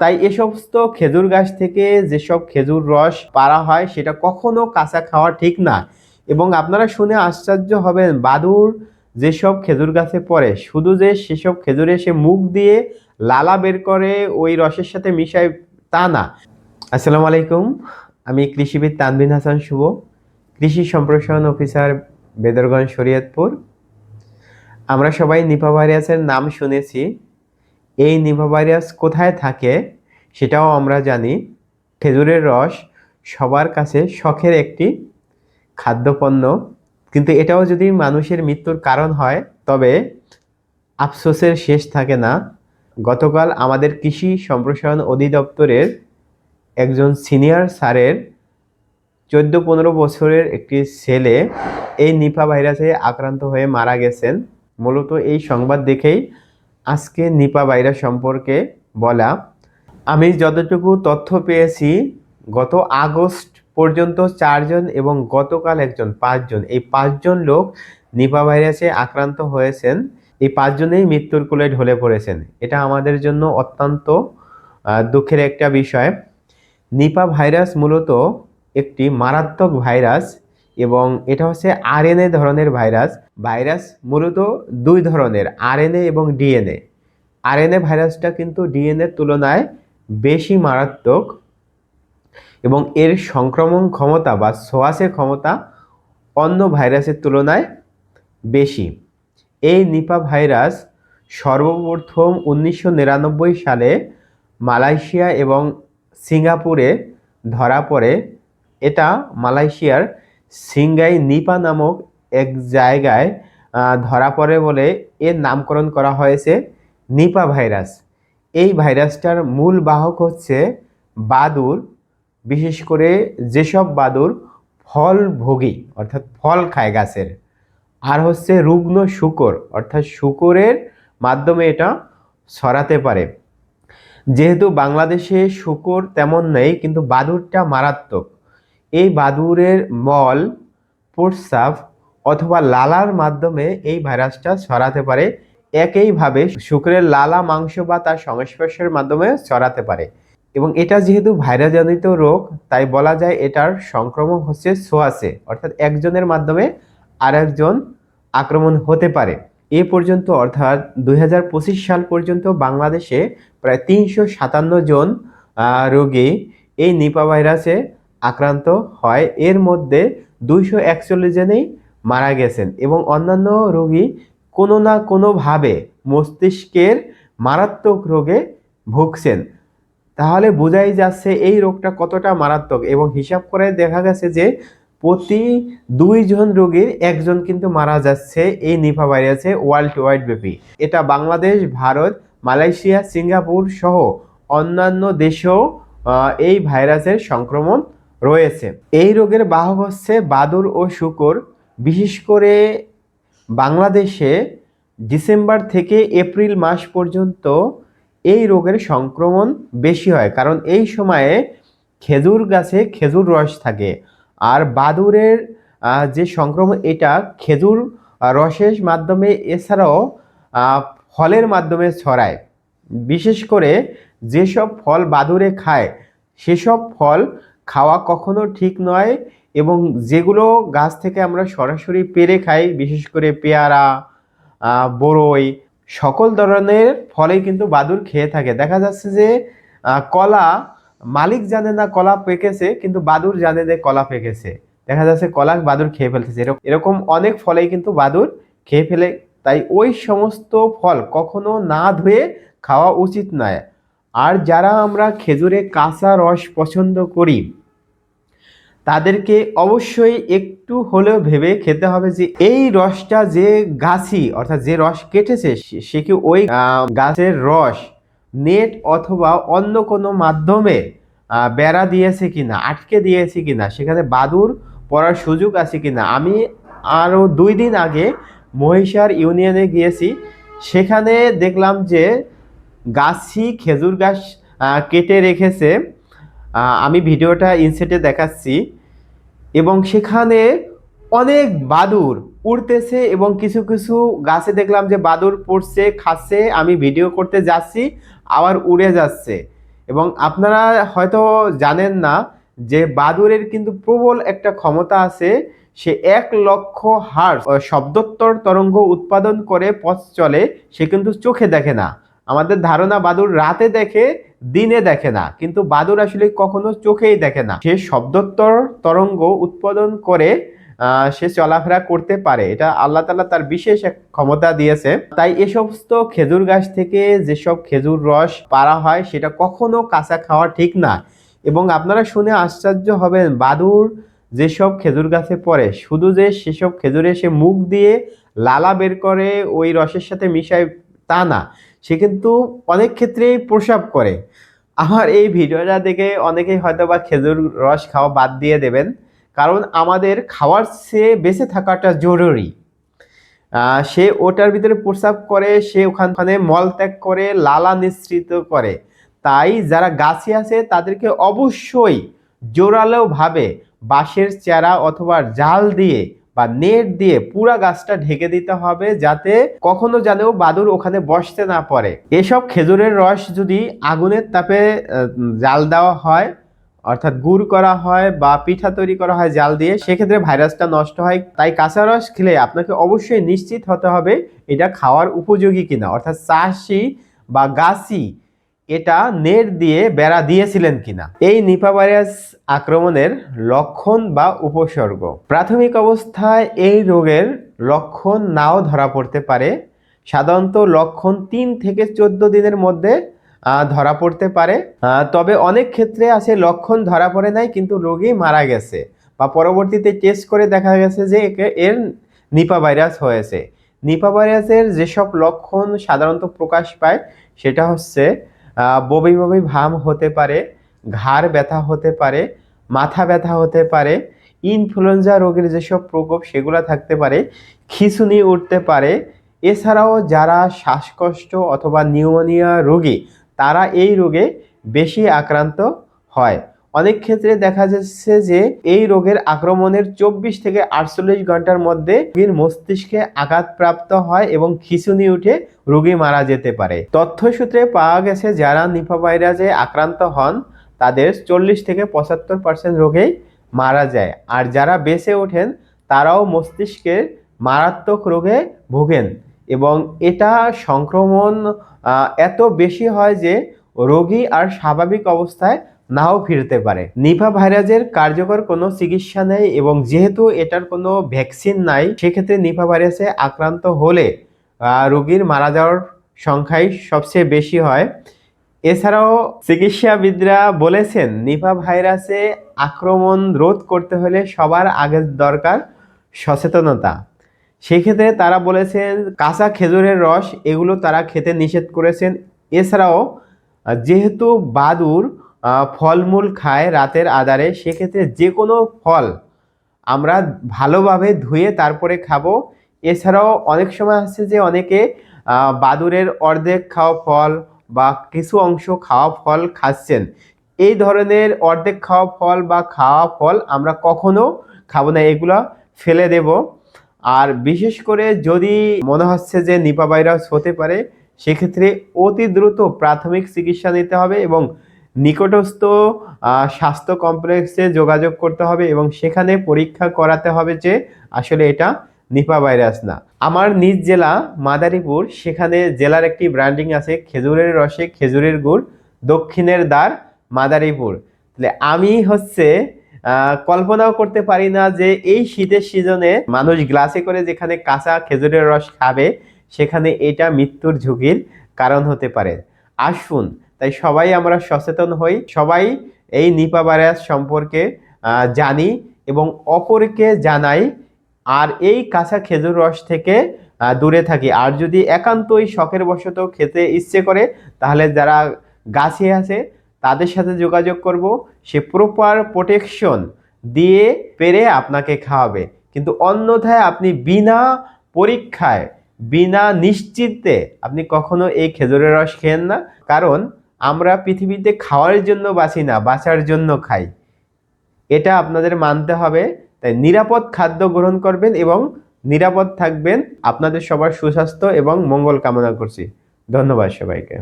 তাই এ সমস্ত খেজুর গাছ থেকে যেসব খেজুর রস পারা হয়, সেটা কখনো কাঁচা খাওয়া ঠিক না। এবং আপনারা শুনে আশ্চর্য হবেন বাদুর যেসব খেজুর গাছে পড়ে, শুধু যে সেসব খেজুরে সে মুখ দিয়ে লালা বের করে ওই রসের সাথে মিশায়, তা না। আসসালামু আলাইকুম, আমি কৃষিবিদ তানবিন হাসান শুভ, কৃষি সম্প্রসারণ অফিসার বেদরগঞ্জ শরীয়তপুর। আমরা সবাই নিপা ভাইরাসের নাম শুনেছি। এই নিপা ভাইরাস কোথায় থাকে সেটাও আমরা জানি। খেজুরের রস সবার কাছে শখের একটি খাদ্যপণ্য। কিন্তু এটাও যদি মানুষের মৃত্যুর কারণ হয়, তবে আফসোসের শেষ থাকে না। গতকাল আমাদের কৃষি সম্প্রসারণ অধিদপ্তরের একজন সিনিয়র স্যারের চোদ্দ পনেরো বছরের একটি ছেলে এই নিপা ভাইরাসে আক্রান্ত হয়ে মারা গেছেন। মূলত এই সংবাদ দেখেই আজকে নিপা ভাইরাস সম্পর্কে বলা, আমি যতটুকু তথ্য পেয়েছি, গত আগস্ট পর্যন্ত চারজন এবং গতকাল একজন, পাঁচজন। এই পাঁচজন লোক নিপা ভাইরাসে আক্রান্ত হয়েছেন। এই পাঁচজনেই মৃত্যুর কোলে ঢলে পড়েছেন। এটা আমাদের জন্য অত্যন্ত দুঃখের একটা বিষয়। নিপা ভাইরাস মূলত একটি মারাত্মক ভাইরাস। এবং এটা হচ্ছে আরএনএ ধরনের ভাইরাস। ভাইরাস মূলত দুই ধরনের, আরএনএ এবং ডিএনএ। আরএনএ ভাইরাসটা কিন্তু ডিএনএর তুলনায় বেশি মারাত্মক এবং এর সংক্রমণ ক্ষমতা বা ছোঁয়াচে ক্ষমতা অন্য ভাইরাসের তুলনায় বেশি। এই নিপা ভাইরাস সর্বপ্রথম উনিশশো নিরানব্বই সালে মালয়েশিয়া এবং সিঙ্গাপুরে ধরা পড়ে। এটা মালয়েশিয়ার সিঙ্গাই নিপা নামক এক জায়গায় ধরা পড়ে বলে এর নামকরণ করা হয়েছে নিপা ভাইরাস। এই ভাইরাসটার মূল বাহক হচ্ছে বাদুর, বিশেষ করে যেসব বাদুর ফল ভোগী অর্থাৎ ফল খায় গাছের। আর হচ্ছে রুগ্ন শুকর, অর্থাৎ শুকরের মাধ্যমে এটা ছড়াতে পারে। যেহেতু বাংলাদেশে শুকর তেমন নেই, কিন্তু বাদুরটা মারাত্মক। এই বাদুরের মল প্রস্রাব অথবা লালার মাধ্যমে এই ভাইরাসটা ছড়াতে পারে। একইভাবে শুকরের লালা মাংস বা তার সংস্পর্শের মাধ্যমে ছড়াতে পারে। এবং এটা যেহেতু ভাইরাসজনিত রোগ, তাই বলা যায় এটার সংক্রমণ হচ্ছে ছোঁয়াচে অর্থাৎ একজনের মাধ্যমে আরেকজন আক্রমণ হতে পারে। এ পর্যন্ত, অর্থাৎ দু হাজার পঁচিশ সাল পর্যন্ত বাংলাদেশে প্রায় তিনশো সাতান্ন জন রোগী এই নিপা ভাইরাসে আক্রান্ত হয়। এর মধ্যে দুইশো একচল্লিশ জনেই মারা গেছেন এবং অন্যান্য রোগী কোনো না কোনোভাবে মস্তিষ্কের মারাত্মক রোগে ভুগছেন। তাহলে বোঝাই যাচ্ছে এই রোগটা কতটা মারাত্মক এবং হিসাব করে দেখা গেছে যে প্রতি দুইজন রোগীর একজন কিন্তু মারা যাচ্ছে এই নিফা ভাইরাসে ওয়ার্ল্ড ওয়াইড ব্যাপী। এটা বাংলাদেশ, ভারত, মালয়েশিয়া, সিঙ্গাপুর সহ অন্যান্য দেশেও এই ভাইরাসের সংক্রমণ রয়েছে। এই রোগের বাহক হচ্ছে বাদুর ও শুকর। বিশেষ করে বাংলাদেশে ডিসেম্বর থেকে এপ্রিল মাস পর্যন্ত এই রোগের সংক্রমণ বেশি হয়, কারণ এই সময়ে খেজুর গাছে খেজুর রস থাকে। আর বাদুরের যে সংক্রমণ, এটা খেজুর রসের মাধ্যমে, এছাড়াও ফলের মাধ্যমে ছড়ায়। বিশেষ করে যেসব ফল বাদুরে খায়, সেসব ফল খাওয়া কখনো ঠিক নয় এবং যেগুলো গাছ থেকে আমরা সরাসরি পেরে খাই, বিশেষ করে পেয়ারা বড়ই সকল ধরনের ফলেই কিন্তু বাদুর খেয়ে থাকে। দেখা যাচ্ছে যে কলা, মালিক জানে না কলা পেকেছে, কিন্তু বাদুর জানে যে কলা পেকেছে। দেখা যাচ্ছে কলা বাদুর খেয়ে ফেলতেছে। এরকম এরকম অনেক ফলেই কিন্তু বাদুর খেয়ে ফেলে। তাই ওই সমস্ত ফল কখনো না ধুয়ে খাওয়া উচিত নয়। আর যারা আমরা খেজুরে কাঁচা রস পছন্দ করি, তাদেরকে অবশ্যই একটু হলেও ভেবে খেতে হবে যে এই রসটা যে গাছি, অর্থাৎ যে রস কেটেছে, সে- কি ওই গাছের রস নেট অথবা অন্য কোনো মাধ্যমে বেড়া দিয়েছে কিনা, আটকে দিয়েছে কিনা, সেখানে বাদুর পড়ার সুযোগ আছে কিনা? আমি আরও দুই দিন আগে মহিষার ইউনিয়নে গিয়েছি, সেখানে দেখলাম যে গাছি খেজুর গাছ কেটে রেখেছে। আমি ভিডিওটা ইনসেটে দেখাচ্ছি। এবং সেখানে অনেক বাদুর উড়তেছে এবং কিছু কিছু গাছে দেখলাম যে বাদুর পড়ছে, খাচ্ছে। আমি ভিডিও করতে যাচ্ছি, আবার উড়ে যাচ্ছে। এবং আপনারা হয়তো জানেন না যে বাদুরের কিন্তু প্রবল একটা ক্ষমতা আছে। সে এক লক্ষ হার্স শব্দোত্তর তরঙ্গ উৎপাদন করে পথ চলে, সে কিন্তু চোখে দেখে না। আমাদের ধারণা বাদুর রাতে দেখে, দিনে দেখে না। কিন্তু বাদুর আসলে কখনো চোখেই দেখে না। সে শব্দোত্তর তরঙ্গ উৎপাদন করে সে চলাফেরা করতে পারে। এটা আল্লাহ তালা তার বিশেষ এক ক্ষমতা দিয়েছে। তাই এ সমস্ত খেজুর গাছ থেকে যেসব খেজুর রস পারা হয়, সেটা কখনো কাঁচা খাওয়া ঠিক না। এবং আপনারা শুনে আশ্চর্য হবেন বাদুর যেসব খেজুর গাছে পড়ে, শুধু যে সেসব খেজুরে সে মুখ দিয়ে লালা বের করে ওই রসের সাথে মিশায় তা না। সে কিন্তু অনেক ক্ষেত্রেই প্রসাব করে। আমার এই ভিডিওটা দেখে অনেকেই হয়তো বা খেজুর রস খাওয়া বাদ দিয়ে দেবেন, কারণ আমাদের খাওয়ার চেয়ে বেঁচে থাকাটা জরুরি। সে ওটার ভিতরে প্রসাব করে, সে ওখানে মল ত্যাগ করে, লালা নিঃসৃত করে। তাই যারা গাছে আছে, তাদেরকে অবশ্যই জোরালো ভাবে বাঁশের চারা অথবা জাল দিয়ে বা নেট দিয়ে পুরা গাছটা ঢেকে দিতে হবে যাতে কখনো যেন বাদুর ওখানে বসতে না পারে। এসব খেজুরের রস যদি আগুনের তাপে জাল দেওয়া হয়, অর্থাৎ গুড় করা হয় বা পিঠা তৈরি করা হয় জাল দিয়ে, সেক্ষেত্রে ভাইরাসটা নষ্ট হয়। তাই কাঁচা রস খেলে আপনাকে অবশ্যই নিশ্চিত হতে হবে এটা খাওয়ার উপযোগী কিনা। অর্থাৎ চাষি বা গাছি এটা নেট দিয়ে বেড়া দিয়েছিলেন কিনা? এই নিপা ভাইরাস আক্রমণের লক্ষণ বা উপসর্গ? প্রাথমিক অবস্থায় এই রোগের লক্ষণ নাও ধরা পড়তে পারে। সাধারণত লক্ষণ তিন থেকে চোদ্দ দিনের মধ্যে ধরা পড়তে পারে। তবে অনেক ক্ষেত্রে আছে লক্ষণ ধরা পড়ে নাই, কিন্তু রোগী মারা গেছে বা পরবর্তীতে টেস্ট করে দেখা গেছে যে এর নিপা ভাইরাস হয়েছে। নিপা ভাইরাসের যেসব লক্ষণ সাধারণত প্রকাশ পায়, সেটা হচ্ছে বমি বমি ভাম হতে পারে, ঘাড় ব্যথা হতে পারে, মাথা ব্যথা হতে পারে ইনফ্লুয়েঞ্জা রোগের যেসব প্রকোপ সেগুলো থাকতে পারে, খিঁচুনি উঠতে পারে। এছাড়াও যারা শ্বাসকষ্ট অথবা নিউমোনিয়া রোগী, তারা এই রোগে বেশি আক্রান্ত হয়। অনেক ক্ষেত্রে দেখা যাচ্ছে যে এই রোগের আক্রমণের চব্বিশ থেকে আটচল্লিশ ঘণ্টার মধ্যে রোগীর মস্তিষ্কে আঘাতপ্রাপ্ত হয় এবং খিঁচুনি উঠে রোগী মারা যেতে পারে। তথ্যসূত্রে পাওয়া গেছে, যারা নিফা ভাইরাসে আক্রান্ত হন, তাদের চল্লিশ থেকে পঁচাত্তর পার্সেন্ট রোগেই মারা যায়। আর যারা বেঁচে ওঠেন, তারাও মস্তিষ্কের মারাত্মক রোগে ভোগেন এবং এটা সংক্রমণ এত বেশি হয় যে রোগী আর স্বাভাবিক অবস্থায় নাও ফিরতে পারে। নিফা ভাইরাসের কার্যকর কোনো চিকিৎসা নেই এবং যেহেতু এটার কোনো ভ্যাকসিন নাই, সেক্ষেত্রে নিফা ভাইরাসে আক্রান্ত হলে রোগীর মারা যাওয়ার সংখ্যাই সবচেয়ে বেশি হয়। এছাড়াও চিকিৎসাবিদরা বলেছেন নিফা ভাইরাসে আক্রমণ রোধ করতে হলে সবার আগে দরকার সচেতনতা। সেক্ষেত্রে তারা বলেছেন, কাঁচা খেজুরের রস, এগুলো তারা খেতে নিষেধ করেছেন। এছাড়াও যেহেতু বাদুর ফলমূল খায় রাতের আধারে সেক্ষেত্রে যে কোনো ফল আমরা ভালোভাবে ধুয়ে তারপরে খাব। এছাড়াও অনেক সময় আছে যে অনেকে বাদুরের অর্ধেক খাওয়া ফল বা কিছু অংশ খাওয়া ফল খাচ্ছেন। এই ধরনের অর্ধেক খাওয়া ফল বা খাওয়া ফল আমরা কখনো খাব না, এগুলা ফেলে দেব। আর বিশেষ করে যদি মনে হচ্ছে যে নিপা ভাইরাস হতে পারে, সেক্ষেত্রে অতি দ্রুত প্রাথমিক চিকিৎসা নিতে হবে এবং নিকটস্থ স্বাস্থ্য কমপ্লেক্সে যোগাযোগ করতে হবে এবং সেখানে পরীক্ষা করাতে হবে যে আসলে এটা নিপা ভাইরাস না। আমার নিজ জেলা মাদারীপুর, সেখানে জেলার একটি ব্র্যান্ডিং আছে, খেজুরের রসে খেজুরের গুড়, দক্ষিণের দ্বার মাদারীপুর। তাহলে আমি হচ্ছে কল্পনাও করতে পারি না যে এই শীতের সিজনে মানুষ গ্লাসে করে যেখানে কাঁচা খেজুরের রস খাবে, সেখানে এটা মৃত্যুর ঝুঁকির কারণ হতে পারে। আসুন তাই সবাই আমরা সচেতন হই, সবাই এই নিপা ভাইরাস সম্পর্কে জানি এবং অপরকে জানাই আর এই কাঁচা খেজুর রস থেকে দূরে থাকি। আর যদি একান্তই শখের বশত খেতে ইচ্ছে করে, তাহলে যারা গাছে আছে, তাদের সাথে যোগাযোগ করব। সে প্রপার প্রোটেকশন দিয়ে পেরে আপনাকে খাওয়াবে। কিন্তু অন্যথায় আপনি বিনা পরীক্ষায়, বিনা নিশ্চিতে আপনি কখনো এই খেজুরের রস খেয়েন না। কারণ আমরা পৃথিবীতে খাওয়ার জন্য বাঁচি না, বাঁচার জন্য খাই। এটা আপনাদের মানতে হবে। তাই নিরাপদ খাদ্য গ্রহণ করবেন এবং নিরাপদ থাকবেন। আপনাদের সবার সুস্বাস্থ্য এবং মঙ্গল কামনা করছি। ধন্যবাদ সবাইকে।